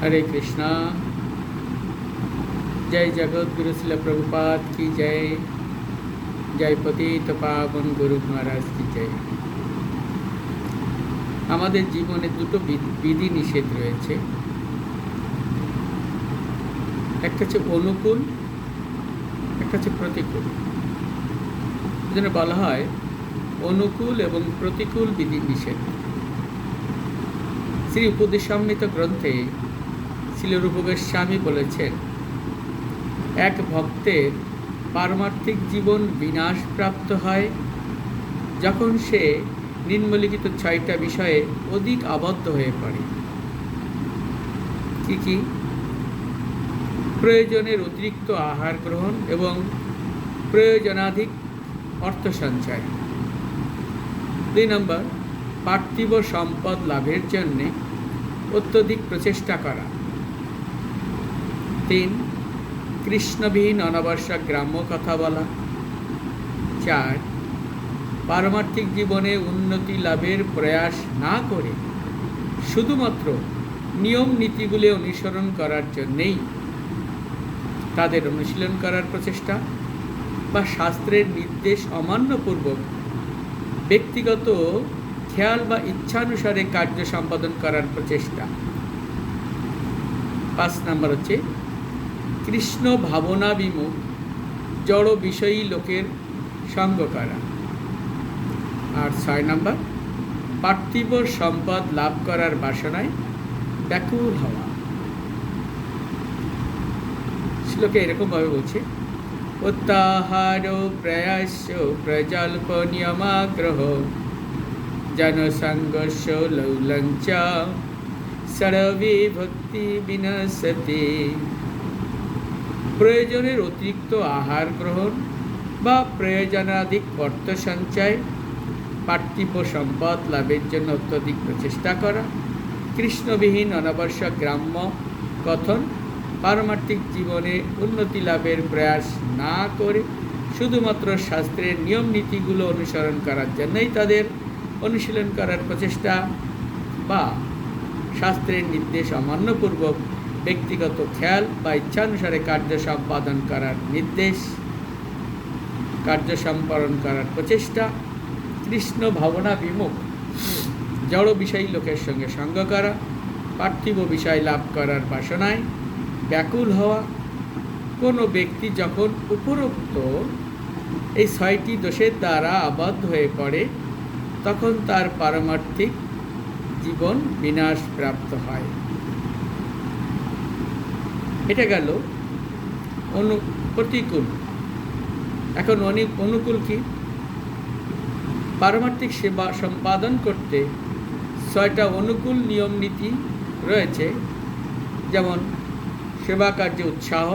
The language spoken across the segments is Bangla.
हरे कृष्णा जय जगत गुरु शिल प्रभुपाद की जय জয় পতিত পাবন গুরু মহারাজ কি জয় আমাদের জীবনে দুটো বি- বিধি নিষেধ রয়েছে একটা হচ্ছে অনুকূল একটা হচ্ছে প্রতিকূল এজন্য বলা হয় অনুকূল এবং প্রতিকূল বিধি নিষেধ শ্রী উপদেশামৃত গ্রন্থে শিলরূপ গোস্বামী বলেছেন, এক ভক্তের পারমার্থিক জীবন বিনাশপ্রাপ্ত হয় যখন সে নিম্নলিখিত ছয়টা বিষয়ে অধিক আবদ্ধ হয়ে পড়ে। কি কি? প্রয়োজনের অতিরিক্ত আহার গ্রহণ এবং প্রয়োজনাধিক অর্থ সঞ্চয়। দুই নম্বর, পার্থিব সম্পদ লাভের জন্যে অত্যধিক প্রচেষ্টা করা। তিন কৃষ্ণবিহীন অনাবশ্যক গ্রাম্য কথা বলা। চার, পারমার্থিক জীবনে উন্নতি লাভের প্রয়াস না করে শুধুমাত্র নিয়ম নীতিগুলি অনুসরণ করার জন্যেই তাদের অনুশীলন করার প্রচেষ্টা বা শাস্ত্রের নির্দেশ অমান্যপূর্বক ব্যক্তিগত খেয়াল বা ইচ্ছানুসারে কার্য সম্পাদন করার প্রচেষ্টা। পাঁচ নাম্বার হচ্ছে কৃষ্ণ ভাবনা বিমুখ জড় বিষয়ী লোকের সঙ্গ করা আর ছয় নাম্বার, পার্থিব সম্পদ লাভ করার বাসনায় ব্যাকুল হওয়া। শ্লোকে এরকমভাবে বলছে, উত্তাহার প্রয়াস প্রজল্প নিয়মাগ্রহ জনসংঘর্ষ লৌলঞ্চ সরবি ভক্তি বিনশতি প্রয়োজনের অতিরিক্ত আহার গ্রহণ বা প্রয়োজনাধিক অর্থ সঞ্চয়, পার্থিব সম্পদ লাভের জন্য অত্যধিক প্রচেষ্টা করা, কৃষ্ণবিহীন অনাবশ্যক গ্রাম্য কথন, পারমার্থিক জীবনে উন্নতি লাভের প্রয়াস না করে শুধুমাত্র শাস্ত্রের নিয়ম নীতিগুলো অনুসরণ করার জন্যই তাদের অনুশীলন করার প্রচেষ্টা বা শাস্ত্রের নির্দেশ অমান্যপূর্বক ব্যক্তিগত খেয়াল বা ইচ্ছানুসারে কার্য সম্পাদন করার নির্দেশ, কার্য সম্পাদন করার প্রচেষ্টা কৃষ্ণ ভাবনা বিমুখ, জড় বিষয়ী লোকের সঙ্গে সঙ্গ করা, পার্থিব বিষয় লাভ করার বাসনায় ব্যাকুল হওয়া। কোনো ব্যক্তি যখন উপরোক্ত এই ছয়টি দোষের দ্বারা আবদ্ধ হয়ে পড়ে, তখন তার পারমার্থিক জীবন বিনাশ প্রাপ্ত হয়। এটা গেল। অনু, প্রতিকূল। এখন অনেক অনুকূল কি? পারমার্থিক সেবা সম্পাদন করতে ছয়টা অনুকূল নিয়ম নীতি রয়েছে, যেমন সেবা কার্যে উৎসাহ,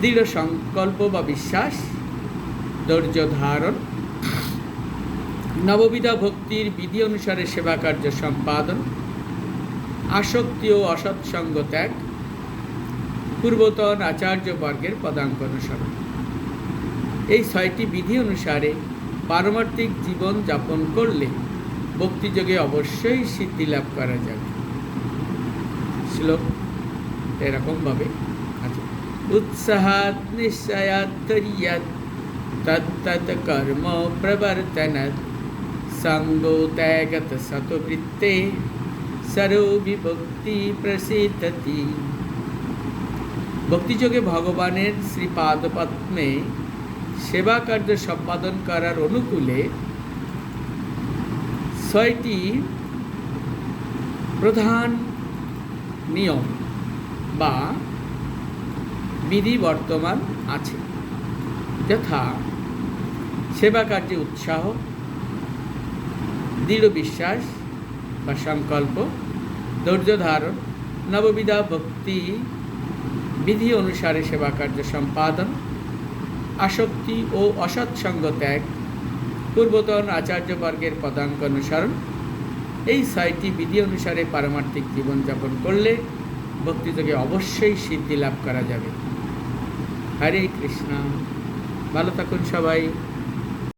দৃঢ় সংকল্প বা বিশ্বাস, ধৈর্য ধারণ, নববিধা ভক্তির বিধি অনুসারে সেবা কার্য সম্পাদন, আসক্তি ও অসৎসঙ্গ ত্যাগ পূর্বতন আচার্য বর্গের পদাঙ্ক অনুসরণ এই ছয়টি বিধি অনুসারে পারমার্থিক জীবন যাপন করলে ভক্তিযোগে অবশ্যই সিদ্ধি লাভ করা যাবে। শ্লোক এরকমভাবে আছে। উৎসাহাত নিশ্চয়াত তরিয়াত তত্তৎ কর্ম প্রবর্তনত সঙ্গো ত্যাগত সতবৃত্তে সরো বিভক্তি প্রসিদ্ধতি। ভক্তিযোগে ভগবানের শ্রীপাদপদ্মে সেবা কার্য সম্পাদন করার অনুকূলে ছয়টি প্রধান নিয়ম বা বিধি বর্তমান আছে, যথা সেবা কার্যে উৎসাহ, দৃঢ় বিশ্বাস বা সংকল্প, ধৈর্য ধারণ, নববিধা ভক্তি বিধি অনুসারে সেবা কার্য সম্পাদন, আসক্তি ও অসৎসঙ্গ ত্যাগ, পূর্বতন আচার্যবর্গের পদাঙ্ক অনুসরণ। এই ছয়টি বিধি অনুসারে পারমার্থিক জীবনযাপন করলে ভক্তিযোগে অবশ্যই সিদ্ধি লাভ করা যাবে। হরে কৃষ্ণ। ভালো থাকুন সবাই।